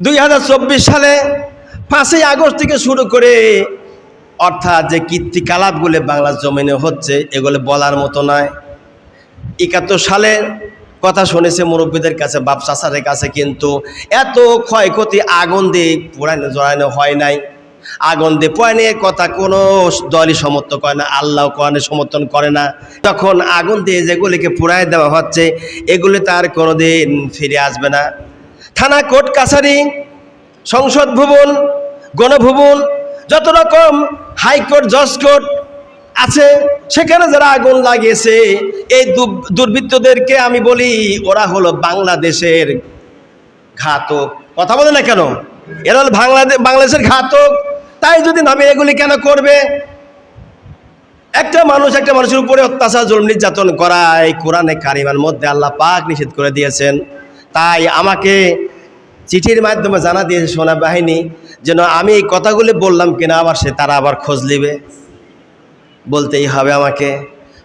দুই হাজার চব্বিশ সালে পাঁচই আগস্ট থেকে শুরু করে অর্থাৎ যে কীর্তিকলাপগুলো বাংলার জমিনে হচ্ছে, এগুলো বলার মতো নয়। একাত্তর সালের কথা শুনেছে মুরব্বীদের কাছে, বাপ চাষারের কাছে, কিন্তু এত ক্ষয়ক্ষতি আগুন দিয়ে পোড়ানো জড়ানো হয় নাই। আগুন দিয়ে পোড়ানো কথা কোনো দলই সমর্থন করে না, আল্লাহ কোরআনে সমর্থন করে না। তখন আগুন দিয়ে যেগুলিকে পুড়ায় দেওয়া হচ্ছে, এগুলি তার কোনোদিন ফিরে আসবে না। থানা, কোর্ট, কাছারি, সংসদ ভবন, গণভবন, যত রকম হাইকোর্ট জজ কোর্ট আছে, সেখানে যারা আগুন লাগিয়েছে, এই দুর্বৃত্তদেরকে আমি বলি, ওরা হলো বাংলাদেশের ঘাতক। কথা বলে না কেন? এরা হলো বাংলাদেশ বাংলাদেশের ঘাতক। তাই যদি নামে এগুলি কেন করবে? একটা মানুষ একটা মানুষের উপরে অত্যাচার, জুলুম নির্যাতন করা এই কোরআনে কারিমার মধ্যে আল্লাহ পাক নিষেধ করে দিয়েছেন। তাই আমাকে চিঠির মাধ্যমে জানা দিয়েছে সোনা বাহিনী, যেন আমি এই কথাগুলি বললাম কিনা, আবার সে তারা আবার খোঁজ নেবে। বলতেই হবে আমাকে।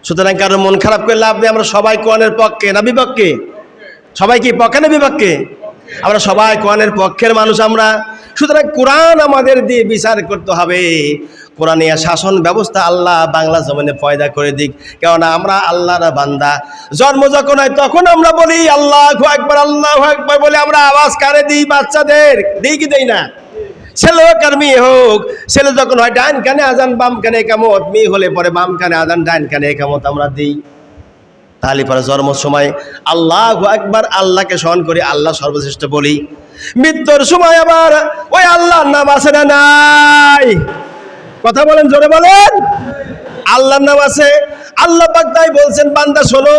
সুতরাং কারও মন খারাপ করে লাভ নেই, আমরা সবাই কোরআনের পক্ষে। না বিপক্ষে? সবাই কি পক্ষে না বিপক্ষে? আমরা সবাই কোরআনের পক্ষের মানুষ আমরা। সুতরাং কোরআন আমাদের দিয়ে বিচার করতে হবে। কোরআনে শাসন ব্যবস্থা আল্লাহ বাংলা জমিনে পয়দা করে দিক। কেননা আমরা আল্লাহর বান্দা। জন্ম যখন হয় তখন আমরা বলি, আল্লাহ একবার আল্লাহ একবার বলে আমরা আওয়াজ কানে দিই বাচ্চাদের। দিই কি দেই না? ছেলে হোক আর মেয়ে হোক ছেলে যখন হয় ডান কানে আজান, বাম কানে একামত, মেয়ে হলে পরে বাম কানে আজান, ডান কানে একামত আমরা দিই। তাহলে পরে জন্ম সময় আল্লাহ একবার আল্লাহকে স্মরণ করি, আল্লাহ সর্বশ্রেষ্ঠ বলি। মৃত্যুর সময় আবার ওই আল্লাহর নাম আছে না নাই? কথা বলেন জোরে বলেন। আল্লাহর নাম আছে। আল্লাহ পাক তাই বলছেন বান্দা শোনো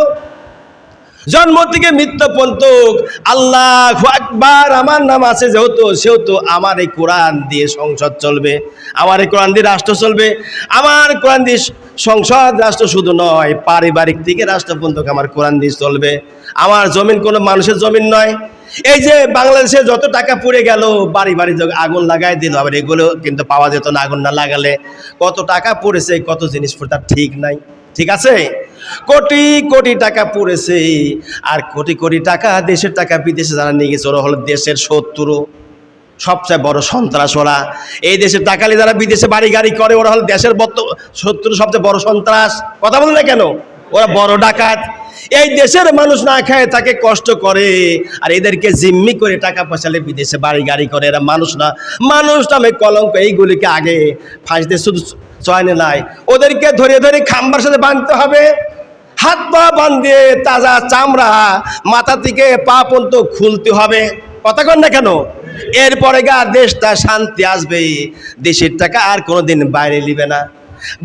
জন্ম থেকে মৃত্যু পর্যন্ত আল্লাহ একবার আমার নাম আছে যেহেতু, সেহেতু আমার এই কোরআন দিয়ে সংসদ চলবে। আমার এই কোরআন দিয়ে রাষ্ট্র চলবে। আমার কোরআন দিয়ে সংসদ, রাষ্ট্র শুধু নয়, পারিবারিক থেকে রাষ্ট্র পর্যন্ত আমার কোরআন দিয়ে চলবে। আমার জমিন কোনো মানুষের জমিন নয়। এই যে বাংলাদেশে যত টাকা পুড়ে গেল বাড়ি বাড়ি আগুন লাগাই দিল, আবার এগুলো কিন্তু পাওয়া যেত না, আগুন না লাগালে। কত টাকা পড়েছে, কত জিনিস তার ঠিক নাই। ঠিক আছে? কোটি কোটি টাকা পড়েছে আর কোটি কোটি টাকা দেশের টাকা বিদেশে যারা নিয়ে গেছে, ওরা হলো দেশের শত্রু, সবচেয়ে বড় সন্ত্রাস ওরা এই দেশের টাকালে যারা বিদেশে বাড়ি গাড়ি করে, ওরা হলো দেশের শত্রু, সবচেয়ে বড় সন্ত্রাস। কথা বলে না কেন? ওরা বড় ডাকাত। এই দেশের মানুষ না খায় তাকে কষ্ট করে, আর এদেরকে জিম্মি করে টাকা পয়সালে বিদেশে বাড়ি গাড়ি করে। এরা মানুষ না। মানুষ নামে কলঙ্ক, এইগুলিকে আগে ফাঁসতে শুধু চয়নে নাই। ওদেরকে ধরে ধরে খাম্বার সাথে বাঁধতে হবে। হাত পা বাঁধিয়ে তাজা চামড়া মাথা থেকে পা পর্যন্ত খুলতে হবে। কথা কন না কেন? এরপরে গা দেশটা শান্তি আসবে। দেশের টাকা আর কোনোদিন বাইরে নিবে না।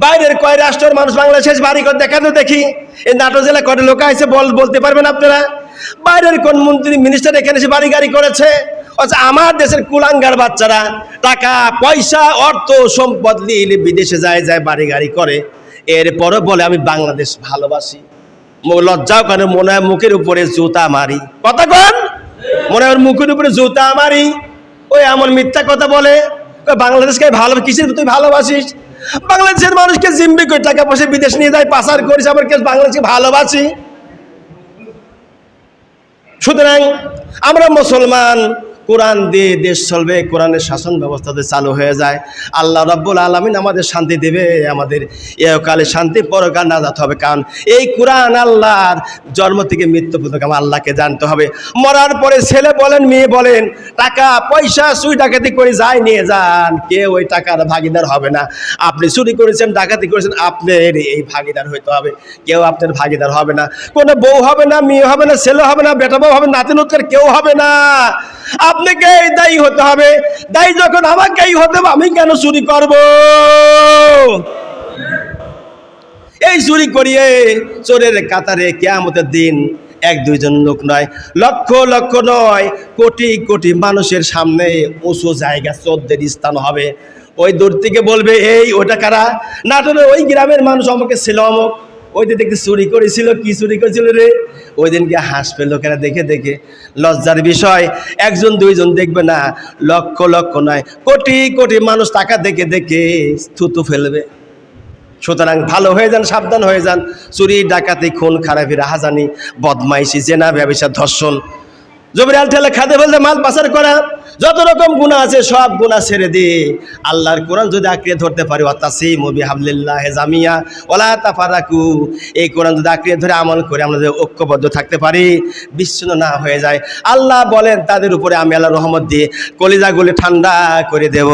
বাইরের কয় রাষ্ট্রের মানুষ বাংলাদেশ বাড়ি করে দেখানো দেখি। এই নাটোর জেলায় কটা লোক আছে বল, বলতে পারবেন আপনারা? বাইরের কোন মন্ত্রী মিনিস্টার এখানে এসে বাড়ি গাড়ি করেছে? আচ্ছা আমার দেশের কুলাঙ্গার বাচ্চারা টাকা, পয়সা, অর্থ, সম্পদ নিয়ে বিদেশে যায় যায় বাড়ি গাড়ি করে। এরপরও বলে, আমি বাংলাদেশ ভালোবাসি। লজ্জাও কেন মনে হয় মুখের উপরে জুতা মারি। কথা কন? মনে হয় মুখের উপরে জুতা মারি। ওই এমন মিথ্যা কথা বলে বাংলাদেশকে ভালো কিসের তুই ভালোবাসিস? বাংলাদেশের মানুষকে জিম্বি করে টাকা পয়সা বিদেশ নিয়ে যায়, পাচার করিস, আবার কে বাংলাদেশকে ভালোবাসি? সুতরাং আমরা মুসলমান কোরআন দিয়ে দেশ চলবে, কোরআনের শাসন ব্যবস্থাতে চালু হয়ে যায়। আল্লাহ রব্বুল আলমিন আমাদের শান্তি দেবে, আমাদের একালে শান্তি পরকাল নাজাত হবে। কারণ এই কোরআন আল্লাহর জন্ম থেকে মৃত্যু পর্যন্ত আমার আল্লাহকে জানতে হবে। মরার পরে ছেলে বলেন, মেয়ে বলেন, টাকা, পয়সা, চুরি, ডাকাতি করে যায় নিয়ে যান। কেউ ওই টাকার ভাগিদার হবে না। আপনি চুরি করেছেন, ডাকাতি করেছেন, আপনার এই ভাগিদার হইতে হবে। কেউ আপনার ভাগিদার হবে না। কোনো বউ হবে না, মেয়ে হবে না, ছেলে হবে না, বেটা বউ হবে নতুন কেউ হবে না। আপনাকে দায়ী হতে হবে। দায়ী যখন আমাকেই হতে হবে, আমি কেন চুরি করব? এই চুরি করিয়ে চোরের কাতারে কেয়ামতের দিন এক দুইজন লোক নয়, লক্ষ লক্ষ নয়, কোটি কোটি মানুষের সামনে উঁচু জায়গা চোদ্দের স্থান হবে। ওই দূর থেকে বলবে, এই, ওটা কারা? নাটোরে ওই গ্রামের মানুষ আমাকে ছিল অমুক। ওই দিন দেখতে চুরি করেছিল, কি চুরি করেছিল রে? ওই দিনকে হাসবে লোকেরা দেখে দেখে। লজ্জার বিষয়, একজন দুইজন দেখবে না, লক্ষ লক্ষ নয়, কোটি কোটি মানুষ টাকা দেখে দেখে থুতু ফেলবে। সুতরাং ভালো হয়ে যান, সাবধান হয়ে যান। চুরি, ডাকাতি, খুন খারাপি রাহাজানি বদমাইশি, জেনা, ব্যবসা, ধর্ষণ। জবরিয়াল ঠেলে খাদে বলতে মাল পাচার করা। যত রকম গুণা আছে, সব গুণা ছেড়ে দে। আল্লাহর কোরআন যদি আঁকড়ে ধরতে পারি অত্যাসি মবি হাবলিল্লাহ জামিয়া ওলা তাফারাকু। এই কোরআন যদি আঁকড়ে ধরে আমল করে, আমরা যদি ঐক্যবদ্ধ থাকতে পারি, বিচ্ছিন্ন না হয়ে যায়। আল্লাহ বলেন, তাদের উপরে আমি আল্লাহ রহমত দিয়ে কলিজাগুলি ঠান্ডা করে দেব।